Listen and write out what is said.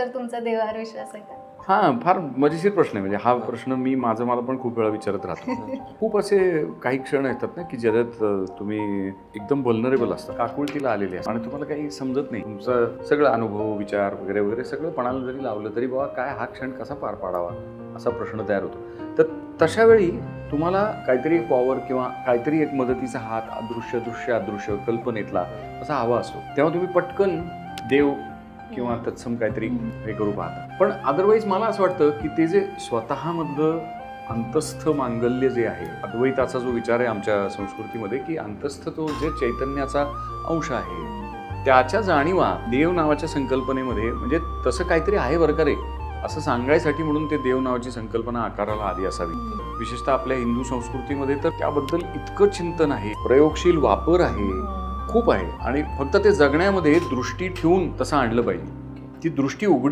तर तुमचा देवावर विश्वास आहे का? हा फार मजेशीर प्रश्न आहे. म्हणजे हा प्रश्न मी माझं मला पण खूप वेळा विचारत राहतो. खूप असे काही क्षण येतात ना की ज्याच्यात तुम्ही एकदम वल्नरेबल असता. काकुळतीला आलेले असता. आणि तुम्हाला काही समजत नाही. तुमचा सगळं अनुभव विचार वगैरे वगैरे सगळं पणाला जरी लावलं तरी बाबा काय हा क्षण कसा पार पाडावा असा प्रश्न तयार होतो. तर तशा वेळी तुम्हाला काहीतरी एक पॉवर किंवा काहीतरी एक मदतीचा हात अदृश्य दृश्य अदृश्य कल्पनेतला असा हवा असतो. तेव्हा तुम्ही पटकन देव किंवा तत्सम काहीतरी हे करू पाहता. पण अदरवाईज मला असं वाटतं की ते जे स्वतःमधलं अंतस्थ मांगल्य जे आहे अद्वैताचा जो विचार आहे आमच्या संस्कृतीमध्ये की अंतस्थ तो जे चैतन्याचा अंश आहे त्याच्या जाणीवा देव नावाच्या संकल्पनेमध्ये म्हणजे तसं काहीतरी आहे बरं का रे असं सांगायसाठी म्हणून ते देव नावाची संकल्पना आकाराला आली असावी. विशेषतः आपल्या हिंदू संस्कृतीमध्ये तर त्याबद्दल इतकं चिंतन आहे प्रयोगशील वापर आहे खूप आहे आणि फक्त ते जगण्यामध्ये दृष्टी ठेवून तसं आणलं पाहिजे. ती दृष्टी उघडी